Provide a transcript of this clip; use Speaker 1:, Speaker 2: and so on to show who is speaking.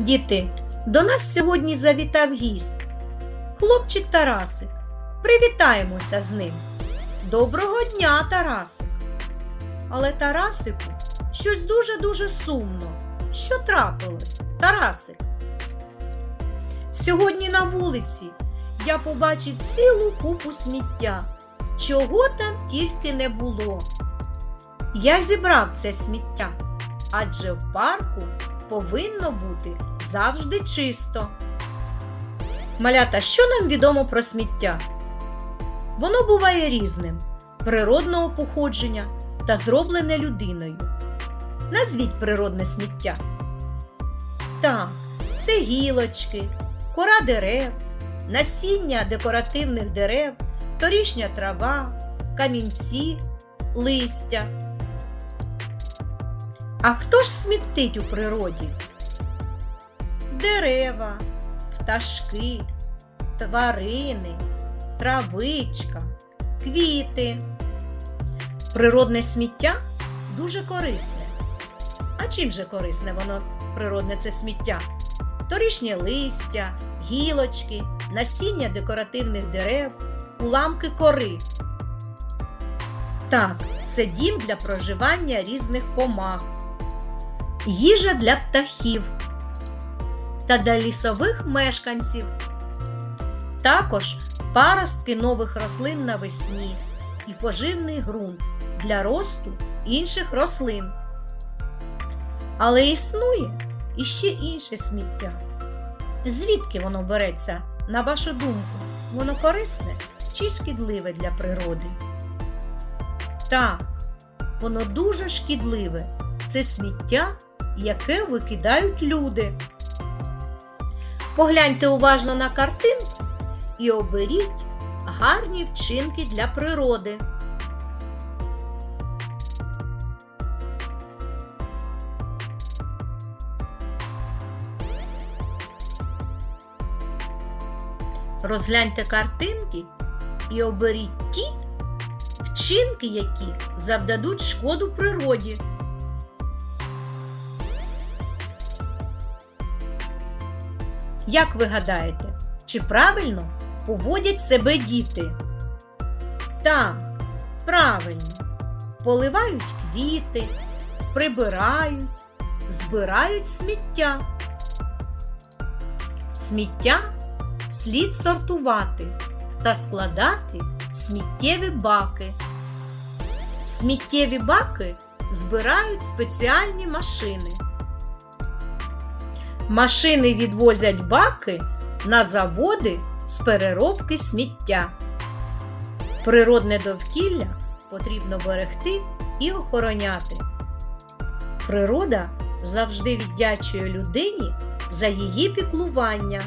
Speaker 1: Діти, до нас сьогодні завітав гість. Хлопчик Тарасик. Привітаємося з ним. Доброго дня, Тарасик. Але Тарасику щось дуже-дуже сумно. Що трапилось, Тарасик? Сьогодні на вулиці я побачив цілу купу сміття. Чого там тільки не було. Я зібрав це сміття, адже в парку повинно бути завжди чисто. Малята, що нам відомо про сміття? Воно буває різним, природного походження та зроблене людиною. Назвіть природне сміття. Так, це гілочки, кора дерев, насіння декоративних дерев, торішня трава, камінці, листя. А хто ж смітить у природі? Дерева, пташки, тварини, травичка, квіти. Природне сміття дуже корисне. А чим же корисне воно природне це сміття? Торішнє листя, гілочки, насіння декоративних дерев, уламки кори. Так, це дім для проживання різних комах, їжа для птахів та для лісових мешканців. Також паростки нових рослин навесні і поживний ґрунт для росту інших рослин. Але існує іще інше сміття. Звідки воно береться, на вашу думку, воно корисне чи шкідливе для природи? Так, воно дуже шкідливе. Це сміття, яке викидають люди. Погляньте уважно на картинку і оберіть гарні вчинки для природи. Розгляньте картинки і оберіть ті вчинки, які завдадуть шкоду природі. Як ви гадаєте, чи правильно поводять себе діти? Так, правильно. Поливають квіти, прибирають, збирають сміття. Сміття слід сортувати та складати в сміттєві баки. В сміттєві баки збирають спеціальні машини. Машини відвозять баки на заводи з переробки сміття. Природне довкілля потрібно берегти і охороняти. Природа завжди віддячує людині за її піклування.